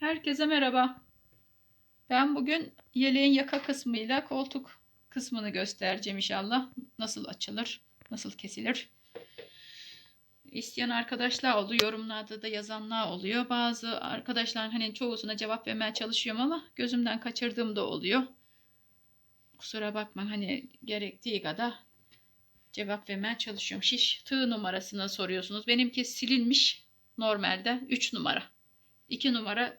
Herkese merhaba. Ben bugün yeleğin yaka kısmıyla koltuk kısmını göstereceğim inşallah. Nasıl açılır, nasıl kesilir. İsteyen arkadaşlar oldu. Yorumlarda da yazanlar oluyor. Bazı arkadaşlar hani çoğusuna cevap vermeye çalışıyorum ama gözümden kaçırdığım da oluyor. Kusura bakma hani gerektiği kadar cevap vermeye çalışıyorum. Şiş tığ numarasını soruyorsunuz. Benimki silinmiş normalde 3 numara. 2 numara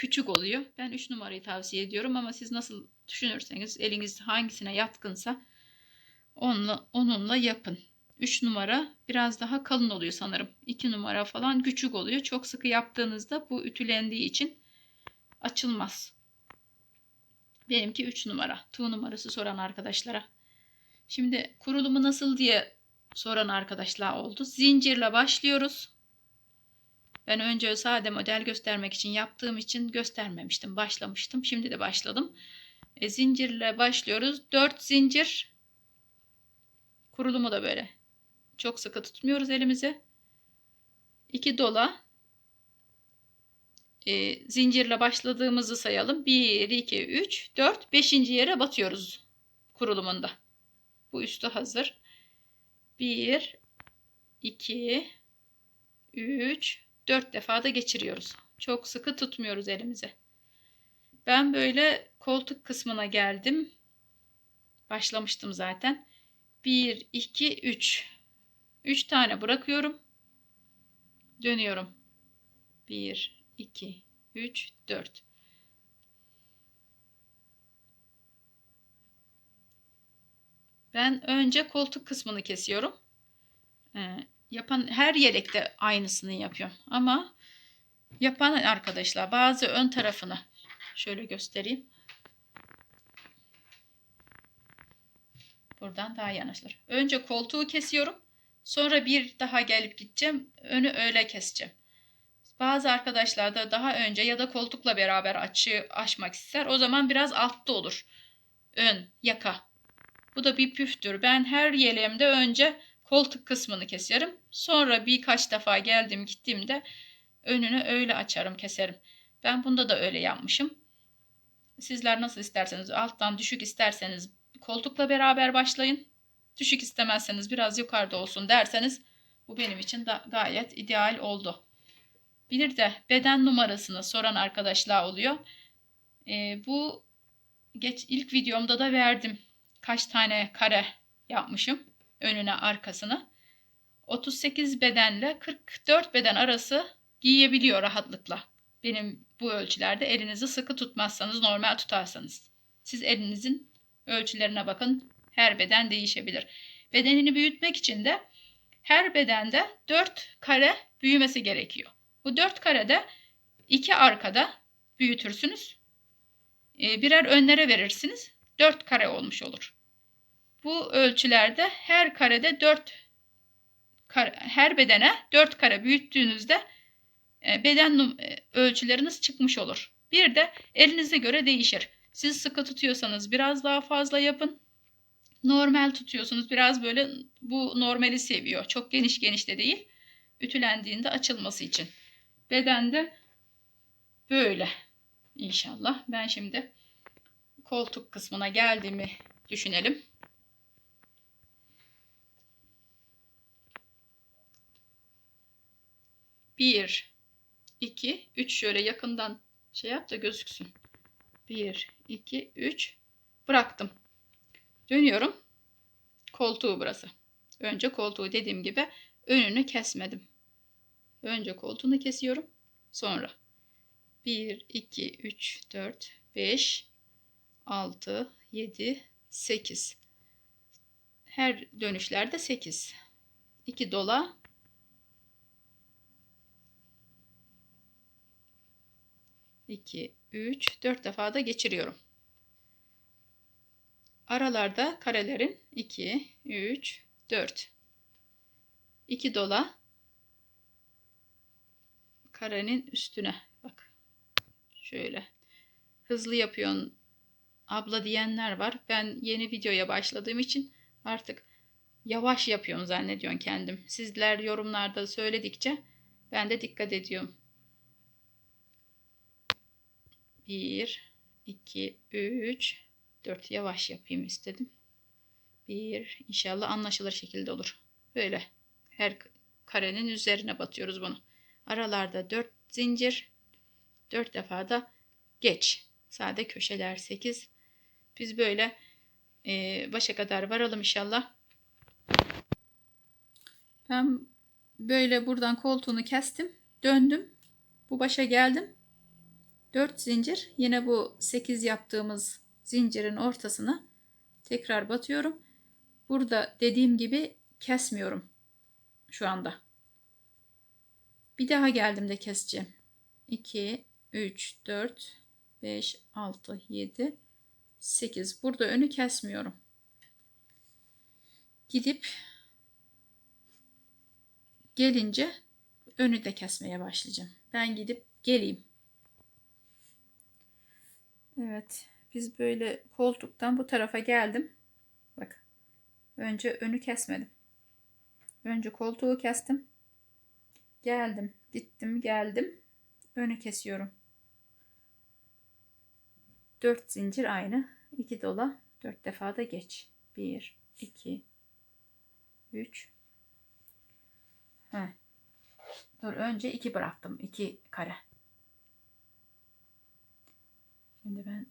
küçük oluyor. Ben 3 numarayı tavsiye ediyorum ama siz nasıl düşünürseniz eliniz hangisine yatkınsa onunla, onunla yapın. 3 numara biraz daha kalın oluyor sanırım. 2 numara falan küçük oluyor. Çok sıkı yaptığınızda bu ütülendiği için açılmaz. Benimki 3 numara. Tığ numarası soran arkadaşlara. Şimdi kurulumu nasıl diye soran arkadaşlar oldu. Zincirle başlıyoruz. Ben önce sade model göstermek için yaptığım için göstermemiştim. Başlamıştım. Şimdi de başladım. E, zincirle başlıyoruz. 4 zincir. Kurulumu da böyle. Çok sıkı tutmuyoruz elimizi. 2 dola. E, zincirle başladığımızı sayalım. 1, 2, 3, 4, 5. yere batıyoruz kurulumunda. Bu üstü hazır. 1, 2, 3, 4 defa da geçiriyoruz. Çok sıkı tutmuyoruz elimizi. Ben böyle koltuk kısmına geldim. Başlamıştım zaten. 1, 2, 3. 3 tane bırakıyorum. Dönüyorum. 1, 2, 3, 4. Ben önce koltuk kısmını kesiyorum. Ee, yapan her yelekte aynısını yapıyorum. Ama yapan arkadaşlar bazı ön tarafını şöyle göstereyim. Buradan daha yanaşılır. Önce koltuğu kesiyorum. Sonra bir daha gelip gideceğim. Önü öyle keseceğim. Bazı arkadaşlar da daha önce ya da koltukla beraber açı açmak ister. O zaman biraz altta olur. Ön, yaka. Bu da bir püftür. Ben her yeleğimde önce koltuk kısmını keserim. Sonra birkaç defa geldim gittiğimde önünü öyle açarım keserim. Ben bunda da öyle yapmışım. Sizler nasıl isterseniz alttan düşük isterseniz koltukla beraber başlayın. Düşük istemezseniz biraz yukarıda olsun derseniz bu benim için da gayet ideal oldu. Bir de beden numarasını soran arkadaşlar oluyor. Ee, bu geç ilk videomda da verdim. Kaç tane kare yapmışım önüne arkasını. 38 bedenle 44 beden arası giyebiliyor rahatlıkla. Benim bu ölçülerde elinizi sıkı tutmazsanız normal tutarsanız. Siz elinizin ölçülerine bakın. Her beden değişebilir. Bedenini büyütmek için de her bedende 4 kare büyümesi gerekiyor. Bu 4 karede 2 arkada büyütürsünüz. Birer önlere verirsiniz. 4 kare olmuş olur. Bu ölçülerde her karede 4 kare, her bedene 4 kare büyüttüğünüzde beden ölçüleriniz çıkmış olur. Bir de elinize göre değişir. Siz sıkı tutuyorsanız biraz daha fazla yapın. Normal tutuyorsunuz biraz böyle bu normali seviyor. Çok geniş geniş de değil. Ütülendiğinde açılması için. Bedende böyle inşallah. Ben şimdi koltuk kısmına geldiğimi düşünelim. Bir, iki, üç şöyle yakından şey yap da gözüksün. Bir, iki, üç. Bıraktım. Dönüyorum. Koltuğu burası. Önce koltuğu dediğim gibi önünü kesmedim. Önce koltuğunu kesiyorum. Sonra 1, 2, 3, 4, 5, 6, 7, 8. Her dönüşlerde 8. 2 dola. İki, üç, dört defa da geçiriyorum. Aralarda karelerin 2, 3, 4. 2 dola karenin üstüne bak. Şöyle hızlı yapıyorsun abla diyenler var. Ben yeni videoya başladığım için artık yavaş yapıyorum zannediyorum kendim. Sizler yorumlarda söyledikçe ben de dikkat ediyorum. 1, 2, 3, 4 yavaş yapayım istedim. 1 inşallah anlaşılır şekilde olur. Böyle her karenin üzerine batıyoruz bunu. Aralarda 4 zincir 4 defa da geç. Sade köşeler 8. Biz böyle e, başa kadar varalım inşallah. Ben böyle buradan koltuğunu kestim. Döndüm. Bu başa geldim. 4 zincir. Yine bu 8 yaptığımız zincirin ortasına tekrar batıyorum. Burada dediğim gibi kesmiyorum şu anda. Bir daha geldim de keseceğim. 2, 3, 4, 5, 6, 7, 8. Burada önü kesmiyorum. Gidip gelince önü de kesmeye başlayacağım. Ben gidip geleyim. Evet. Biz böyle koltuktan bu tarafa geldim. Bak. Önce önü kesmedim. Önce koltuğu kestim. Geldim. Gittim geldim. Önü kesiyorum. 4 zincir aynı. 2 dola. 4 defa da geç. 1, 2, 3. Heh. Dur önce 2 bıraktım. 2 kare. Şimdi ben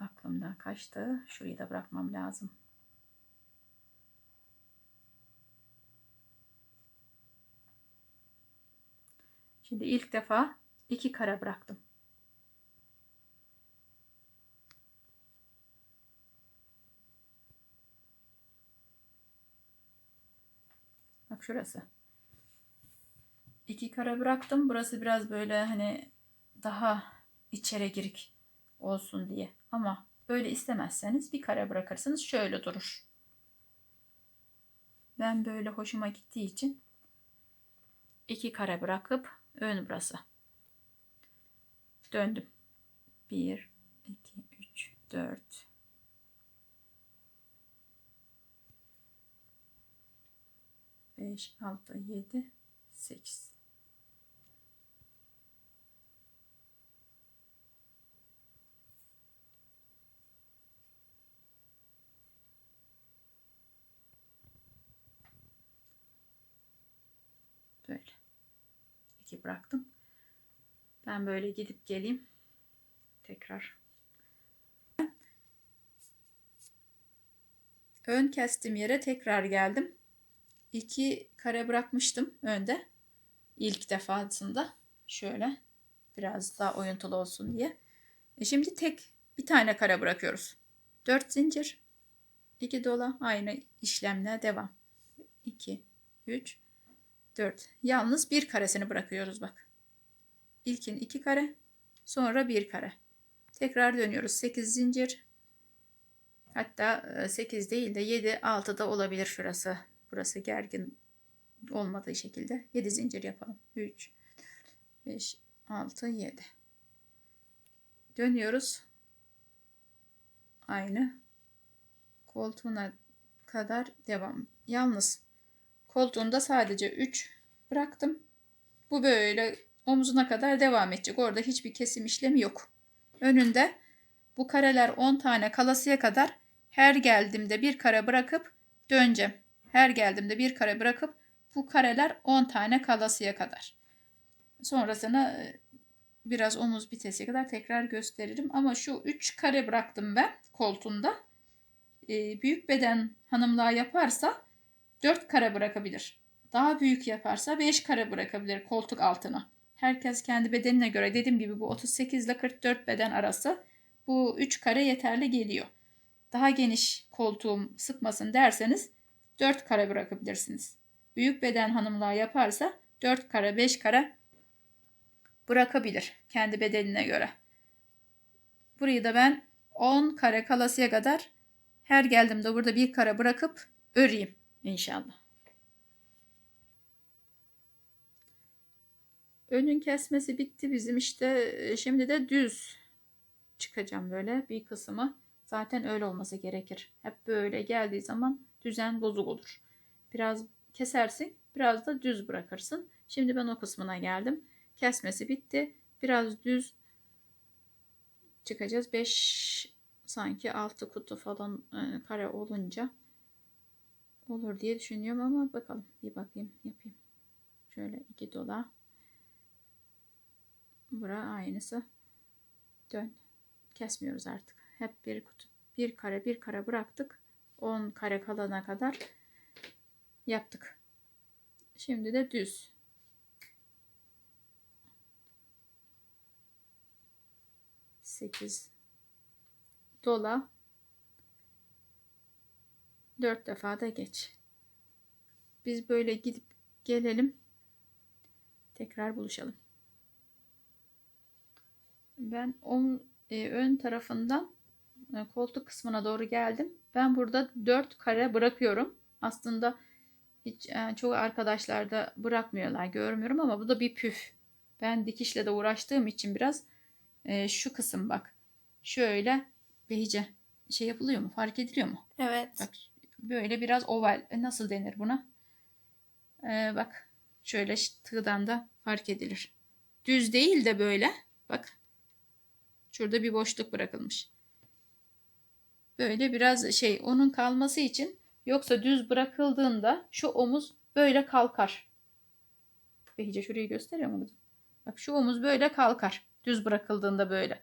aklımdan kaçtı. Şurayı da bırakmam lazım. Şimdi ilk defa 2 kare bıraktım. Bak şurası. İki kare bıraktım. Burası biraz böyle hani daha içeri girik olsun diye. Ama böyle istemezseniz bir kare bırakırsınız şöyle durur. Ben böyle hoşuma gittiği için iki kare bırakıp ön burası. Döndüm. 1 2 3 4 5 6 7 8 Böyle. İki bıraktım. Ben böyle gidip geleyim. Tekrar. Ön kestim yere tekrar geldim. İki kare bırakmıştım önde. İlk defasında. Şöyle. Biraz daha oyuntulu olsun diye. E şimdi tek bir tane kare bırakıyoruz. 4 zincir. 2 dola. Aynı işlemle devam. 2, 3, 4. Yalnız bir karesini bırakıyoruz bak. İlkin 2 kare. Sonra 1 kare. Tekrar dönüyoruz. 8 zincir. Hatta 8 değil de 7, 6 da olabilir şurası. Burası gergin olmadığı şekilde 7 zincir yapalım. 3, 5, 6, 7. Dönüyoruz. Aynı koltuğuna kadar devam. Yalnız koltuğunda sadece 3 bıraktım. Bu böyle omzuna kadar devam edecek. Orada hiçbir kesim işlemi yok. Önünde bu kareler 10 tane kalasıya kadar her geldiğimde bir kare bırakıp döneceğim. Her geldiğimde bir kare bırakıp bu kareler 10 tane kalasıya kadar. Sonrasını biraz omuz bitesiye kadar tekrar gösteririm. Ama şu 3 kare bıraktım ben koltuğunda. Büyük beden hanımlığa yaparsa 4 kare bırakabilir. Daha büyük yaparsa 5 kare bırakabilir koltuk altına. Herkes kendi bedenine göre dediğim gibi bu 38 ile 44 beden arası bu 3 kare yeterli geliyor. Daha geniş koltuğum sıkmasın derseniz 4 kare bırakabilirsiniz. Büyük beden hanımlığa yaparsa 4 kare 5 kare bırakabilir kendi bedenine göre. Burayı da ben 10 kare kalasıya kadar her geldiğimde burada bir kare bırakıp öreyim inşallah. Önün kesmesi bitti bizim işte şimdi de düz çıkacağım böyle bir kısmı. Zaten öyle olması gerekir. Hep böyle geldiği zaman düzen bozuk olur. Biraz kesersin, biraz da düz bırakırsın. Şimdi ben o kısmına geldim. Kesmesi bitti. Biraz düz çıkacağız. 5 sanki 6 kutu falan e, kare olunca olur diye düşünüyorum ama bakalım bir bakayım yapayım. Şöyle iki dola. Bura aynısı. Dön. Kesmiyoruz artık. Hep bir kutu bir kare bir kare bıraktık. 10 kare kalana kadar yaptık. Şimdi de düz. Sekiz dola. Dört defa da geç. Biz böyle gidip gelelim. Tekrar buluşalım. Ben on, e, ön tarafından e, koltuk kısmına doğru geldim. Ben burada 4 kare bırakıyorum. Aslında hiç e, çoğu arkadaşlar da bırakmıyorlar görmüyorum ama bu da bir püf. Ben dikişle de uğraştığım için biraz e, şu kısım bak. Şöyle behice şey yapılıyor mu? Fark ediliyor mu? Evet. Bak böyle biraz oval. E, Nasıl denir buna? Ee, bak şöyle tığdan da fark edilir. Düz değil de böyle. Bak. Şurada bir boşluk bırakılmış. Böyle biraz şey onun kalması için yoksa düz bırakıldığında şu omuz böyle kalkar. Behice şurayı gösteriyor mu? Bak şu omuz böyle kalkar. Düz bırakıldığında böyle.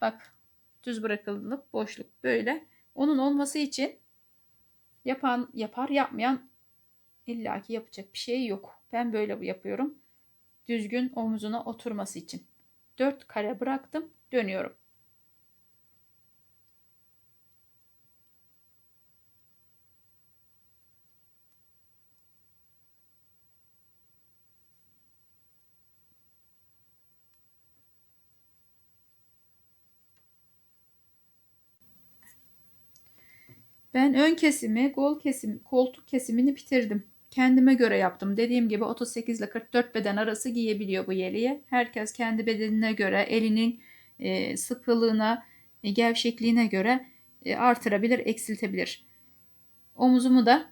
Bak düz bırakılılık boşluk böyle. Onun olması için yapan yapar yapmayan illaki yapacak bir şey yok. Ben böyle yapıyorum. Düzgün omuzuna oturması için. 4 kare bıraktım. Dönüyorum. Ben ön kesimi, kol kesimi, koltuk kesimini bitirdim. Kendime göre yaptım. Dediğim gibi 38 ile 44 beden arası giyebiliyor bu yeleği. Herkes kendi bedenine göre, elinin e, sıkılığına, e, gevşekliğine göre e, artırabilir, eksiltebilir. Omuzumu da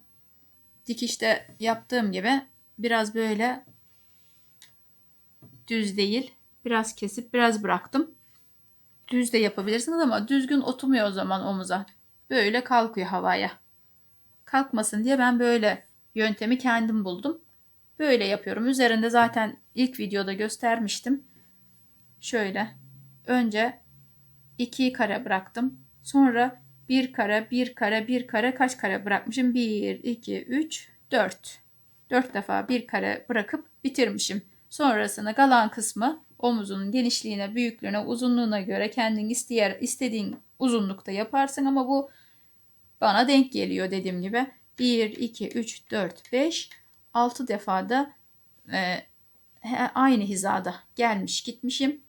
dikişte yaptığım gibi biraz böyle düz değil, biraz kesip biraz bıraktım. Düz de yapabilirsiniz ama düzgün oturmuyor o zaman omuza böyle kalkıyor havaya. Kalkmasın diye ben böyle yöntemi kendim buldum. Böyle yapıyorum. Üzerinde zaten ilk videoda göstermiştim. Şöyle önce iki kare bıraktım. Sonra bir kare, bir kare, bir kare kaç kare bırakmışım? 1, 2, 3, 4. 4 defa bir kare bırakıp bitirmişim. Sonrasında kalan kısmı omuzunun genişliğine, büyüklüğüne, uzunluğuna göre kendin isteyer, istediğin uzunlukta yaparsın ama bu bana denk geliyor dediğim gibi. 1, 2, 3, 4, 5, 6 defada e, aynı hizada gelmiş gitmişim.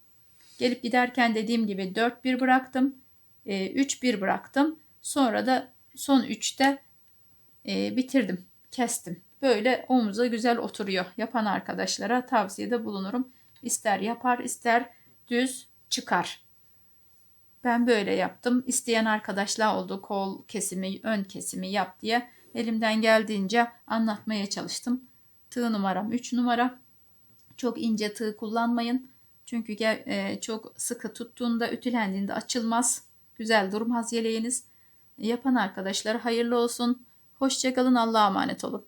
Gelip giderken dediğim gibi 4 1 bıraktım. E, 3 1 bıraktım. Sonra da son 3'te e, bitirdim. Kestim. Böyle omuza güzel oturuyor. Yapan arkadaşlara tavsiyede bulunurum. İster yapar ister düz çıkar. Ben böyle yaptım. İsteyen arkadaşlar oldu. Kol kesimi, ön kesimi yap diye elimden geldiğince anlatmaya çalıştım. Tığ numaram 3 numara. Çok ince tığ kullanmayın. Çünkü e, çok sıkı tuttuğunda, ütülendiğinde açılmaz. Güzel durmaz yeleğiniz. Yapan arkadaşlara hayırlı olsun. Hoşçakalın. Allah'a emanet olun.